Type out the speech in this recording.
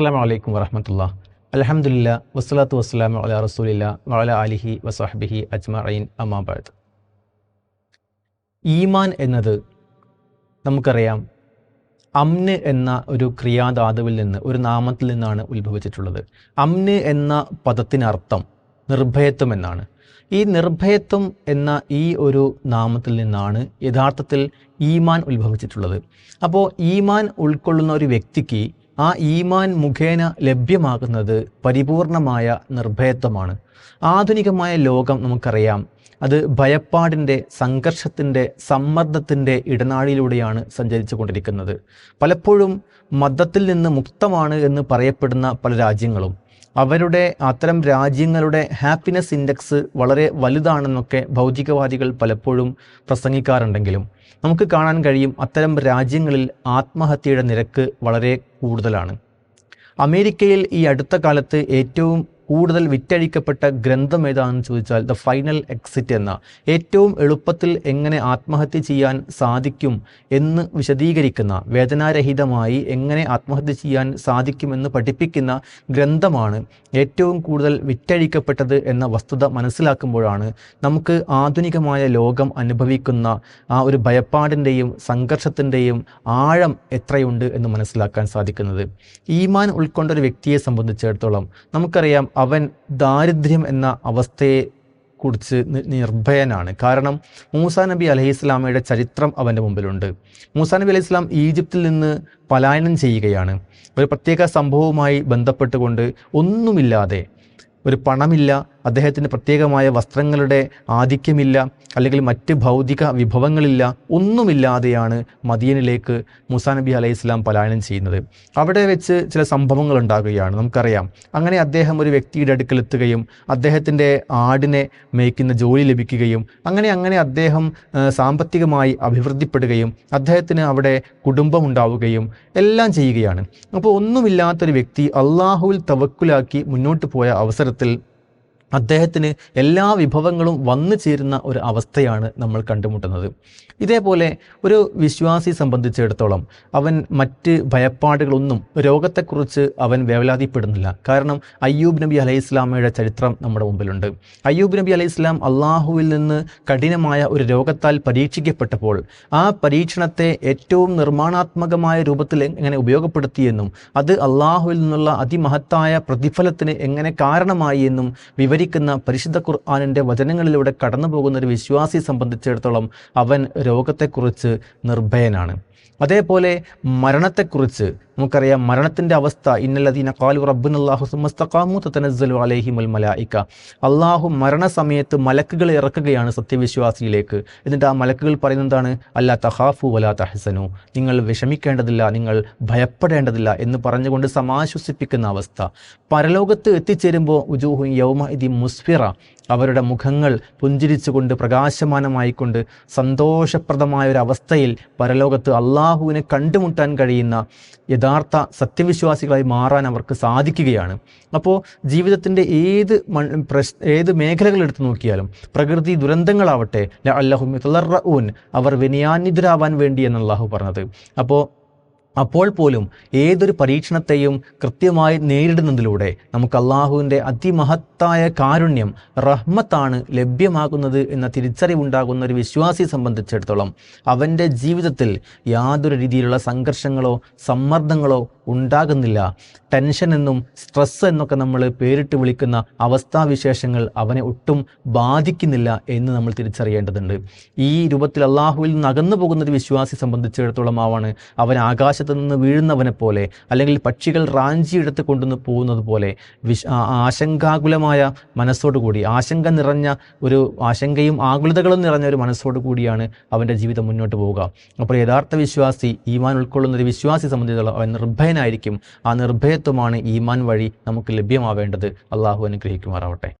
അസ്സാം വലൈക്കും വറഹമത്തുള്ള. അലഹമുല്ല വസ്സലാത്തു വസ്സലാം അല റസൂലില്ല വല അലിഹി വസാഹബിഹി അജ്മഈൻ അമ്മാബാദ് ഈമാൻ എന്നത് നമുക്കറിയാം അമ്ന് എന്ന ഒരു ക്രിയാധാതുവിൽ നിന്ന് ഒരു നാമത്തിൽ നിന്നാണ് ഉത്ഭവിച്ചിട്ടുള്ളത്. അമ്ന് എന്ന പദത്തിനർത്ഥം നിർഭയത്വം എന്നാണ്. ഈ നിർഭയത്വം എന്ന ഈ ഒരു നാമത്തിൽ നിന്നാണ് യഥാർത്ഥത്തിൽ ഈമാൻ ഉത്ഭവിച്ചിട്ടുള്ളത്. അപ്പോൾ ഈമാൻ ഉൾക്കൊള്ളുന്ന ഒരു വ്യക്തിക്ക് ആ ഈമാൻ മുഖേന ലഭ്യമാകുന്നത് പരിപൂർണമായ നിർഭയത്വമാണ്. ആധുനികമായ ലോകം നമുക്കറിയാം. അത് ഭയപ്പാടിന്റെ സംഘർഷത്തിന്റെ സമ്മർദ്ദത്തിന്റെ ഇടനാഴിയിലൂടെയാണ് സഞ്ചരിച്ചു കൊണ്ടിരിക്കുന്നത് പലപ്പോഴും മതത്തിൽ നിന്ന് മുക്തമാണ് എന്ന് പറയപ്പെടുന്ന പല രാജ്യങ്ങളും. അവരുടെ അത്തരം രാജ്യങ്ങളുടെ ഹാപ്പിനെസ് ഇൻഡെക്സ് വളരെ വലുതാണെന്നൊക്കെ ഭൗതികവാദികൾ പലപ്പോഴും പ്രസംഗിക്കാറുണ്ടെങ്കിലും നമുക്ക് കാണാൻ കഴിയും അത്തരം രാജ്യങ്ങളിൽ ആത്മഹത്യയുടെ നിരക്ക് വളരെ കൂടുതലാണ്. അമേരിക്കയിൽ ഈ അടുത്ത കാലത്ത് ഏറ്റവും കൂടുതൽ വിറ്റഴിക്കപ്പെട്ട ഗ്രന്ഥം ഏതാണെന്ന് ചോദിച്ചാൽ ദ ഫൈനൽ എക്സിറ്റ് എന്ന. ഏറ്റവും എളുപ്പത്തിൽ എങ്ങനെ ആത്മഹത്യ ചെയ്യാൻ സാധിക്കും എന്ന് വിശദീകരിക്കുന്ന വേദനാരഹിതമായി എങ്ങനെ ആത്മഹത്യ ചെയ്യാൻ സാധിക്കുമെന്ന് പഠിപ്പിക്കുന്ന ഗ്രന്ഥമാണ് ഏറ്റവും കൂടുതൽ വിറ്റഴിക്കപ്പെട്ടത് എന്ന വസ്തുത മനസ്സിലാക്കുമ്പോഴാണ് നമുക്ക് ആധുനികമായ ലോകം അനുഭവിക്കുന്ന ആ ഒരു ഭയപ്പാടിന്റെയും സംഘർഷത്തിന്റെയും ആഴം എത്രയുണ്ട് എന്ന് മനസ്സിലാക്കാൻ സാധിക്കുന്നത്. ഈമാൻ ഉൾക്കൊണ്ട ഒരു വ്യക്തിയെ സംബന്ധിച്ചിടത്തോളം നമുക്കറിയാം അവൻ ദാരിദ്ര്യം എന്ന അവസ്ഥയെ കുറിച്ച് നിർഭയനാണ്. കാരണം മൂസാ നബി അലഹി ഇസ്ലാമയുടെ ചരിത്രം അവന്റെ മുമ്പിലുണ്ട്. മൂസാ നബി അലൈഹി ഇസ്ലാം ഈജിപ്തിൽ നിന്ന് പലായനം ചെയ്യുകയാണ്. ഒരു പ്രത്യേക സംഭവവുമായി ബന്ധപ്പെട്ടുകൊണ്ട് ഒന്നുമില്ലാതെ ഒരു പണമില്ല അദ്ദേഹത്തിന് പ്രത്യേകമായ വസ്ത്രങ്ങളുടെ ആധിക്യമില്ല അല്ലെങ്കിൽ മറ്റ് ഭൗതിക വിഭവങ്ങളില്ല ഒന്നുമില്ലാതെയാണ് മദീനിലേക്ക് മുസാ നബി അലൈഹി ഇസ്ലാം പലായനം ചെയ്യുന്നത്. അവിടെ വെച്ച് ചില സംഭവങ്ങൾ ഉണ്ടാകുകയാണ്. നമുക്കറിയാം അങ്ങനെ അദ്ദേഹം ഒരു വ്യക്തിയുടെ അടുക്കലെത്തുകയും അദ്ദേഹത്തിന്റെ ആടിനെ മേയ്ക്കുന്ന ജോലി ലഭിക്കുകയും അങ്ങനെ അങ്ങനെ അദ്ദേഹം സാമ്പത്തികമായി അഭിവൃദ്ധിപ്പെടുകയും അദ്ദേഹത്തിന് അവിടെ കുടുംബം ഉണ്ടാവുകയും എല്ലാം ചെയ്യുകയാണ്. അപ്പോൾ ഒന്നുമില്ലാത്തൊരു വ്യക്തി അള്ളാഹുവിൽ തവക്കുലാക്കി മുന്നോട്ട് പോയ അവസരത്തിൽ അദ്ദേഹത്തിന് എല്ലാ വിഭവങ്ങളും വന്നു ചേരുന്ന ഒരു അവസ്ഥയാണ് നമ്മൾ കണ്ടുമുട്ടുന്നത്. ഇതേപോലെ ഒരു വിശ്വാസി സംബന്ധിച്ചിടത്തോളം അവൻ മറ്റ് ഭയപ്പാടുകളൊന്നും രോഗത്തെക്കുറിച്ച് അവൻ വേവലാതിപ്പെടുന്നില്ല. കാരണം അയ്യൂബ് നബി അലൈഹി ഇസ്ലാമയുടെ ചരിത്രം നമ്മുടെ മുമ്പിലുണ്ട്. അയ്യൂബ് നബി അലൈഹി ഇസ്ലാം അള്ളാഹുവിൽ നിന്ന് കഠിനമായ ഒരു രോഗത്താൽ പരീക്ഷിക്കപ്പെട്ടപ്പോൾ ആ പരീക്ഷണത്തെ ഏറ്റവും നിർമ്മാണാത്മകമായ രൂപത്തിൽ എങ്ങനെ ഉപയോഗപ്പെടുത്തിയെന്നും അത് അള്ളാഹുവിൽ നിന്നുള്ള അതിമഹത്തായ പ്രതിഫലത്തിന് എങ്ങനെ കാരണമായി എന്നും വിവരിക്കുന്ന പരിശുദ്ധ ഖുർആാനിന്റെ വചനങ്ങളിലൂടെ കടന്നു പോകുന്ന ഒരു വിശ്വാസിയെ സംബന്ധിച്ചിടത്തോളം അവൻ രോഗത്തെക്കുറിച്ച് നിർഭയനാണ്. അതേപോലെ മരണത്തെക്കുറിച്ച് നമുക്കറിയാം മരണത്തിന്റെ അവസ്ഥ ഇന്നല്ലദീന കാലു റബ്ബിൻ അള്ളാഹു സുമസ്തഖാമു തനസ്സലു അലഹിമുൽ മലായിക്ക അള്ളാഹു മരണസമയത്ത് മലക്കുകൾ ഇറക്കുകയാണ് സത്യവിശ്വാസിയിലേക്ക്. എന്നിട്ട് ആ മലക്കുകൾ പറയുന്നതാണ് അല്ലാ തഹാഫു വലാ തഹസനു. നിങ്ങൾ വിഷമിക്കേണ്ടതില്ല നിങ്ങൾ ഭയപ്പെടേണ്ടതില്ല എന്ന് പറഞ്ഞുകൊണ്ട് സമാശ്വസിപ്പിക്കുന്ന അവസ്ഥ. പരലോകത്ത് എത്തിച്ചേരുമ്പോൾ ഉജൂഹു യൗമ ഇതി മുസ്ഫിറ. അവരുടെ മുഖങ്ങൾ പുഞ്ചിരിച്ചുകൊണ്ട് പ്രകാശമാനമായിക്കൊണ്ട് സന്തോഷപ്രദമായ ഒരു അവസ്ഥയിൽ പരലോകത്ത് അള്ളാഹുവിനെ കണ്ടുമുട്ടാൻ കഴിയുന്ന യഥാർത്ഥ സത്യവിശ്വാസികളായി മാറാൻ അവർക്ക് സാധിക്കുകയാണ്. അപ്പോൾ ജീവിതത്തിന്റെ ഏത് പ്രശ് ഏത് മേഖലകൾ എടുത്തു നോക്കിയാലും പ്രകൃതി ദുരന്തങ്ങളാവട്ടെ അല്ലാഹു അവർ വിനയാന്വിതരാവാൻ വേണ്ടി എന്ന് അള്ളാഹു പറഞ്ഞത്. അപ്പോൾ അപ്പോൾ പോലും ഏതൊരു പരീക്ഷണത്തെയും കൃത്യമായി നേരിടുന്നതിലൂടെ നമുക്ക് അള്ളാഹുവിന്റെ അതിമഹത്തായ കാരുണ്യം റഹ്മത്താണ് ലഭ്യമാകുന്നത് എന്ന തിരിച്ചറിവുണ്ടാകുന്ന ഒരു വിശ്വാസിയെ സംബന്ധിച്ചിടത്തോളം അവന്റെ ജീവിതത്തിൽ യാതൊരു രീതിയിലുള്ള സംഘർഷങ്ങളോ സമ്മർദ്ദങ്ങളോ ഉണ്ടാകുന്നില്ല. ടെൻഷൻ എന്നും സ്ട്രെസ് എന്നൊക്കെ നമ്മൾ പേരിട്ട് വിളിക്കുന്ന അവസ്ഥാവിശേഷങ്ങൾ അവനെ ഒട്ടും ബാധിക്കുന്നില്ല എന്ന് നമ്മൾ തിരിച്ചറിയേണ്ടതുണ്ട്. ഈ രൂപത്തിൽ അള്ളാഹുവിൽ നിന്ന് അകന്നു പോകുന്ന ഒരു വിശ്വാസി സംബന്ധിച്ചിടത്തോളം ആവാണ് അവൻ ആകാശത്ത് നിന്ന് വീഴുന്നവനെ പോലെ അല്ലെങ്കിൽ പക്ഷികൾ റാഞ്ചിയെടുത്ത് കൊണ്ടുവന്ന് പോകുന്നത് പോലെ വിശ് ആശങ്കാകുലമായ മനസ്സോടുകൂടി ആശങ്ക നിറഞ്ഞ ഒരു ആശങ്കയും ആകുലതകളും നിറഞ്ഞ ഒരു മനസ്സോടു കൂടിയാണ് അവന്റെ ജീവിതം മുന്നോട്ട് പോവുക. അപ്പോൾ യഥാർത്ഥ വിശ്വാസി ഈമാൻ ഉൾക്കൊള്ളുന്ന ഒരു വിശ്വാസി സംബന്ധിച്ചിടത്തോളം അവൻ നിർഭയനായിരിക്കും ആ നിർഭയത്വമാണ് ഈമാൻ വഴി നമുക്ക് ലഭ്യമാവേണ്ടത്. അള്ളാഹു അനുഗ്രഹിക്കുമാറാവട്ടെ.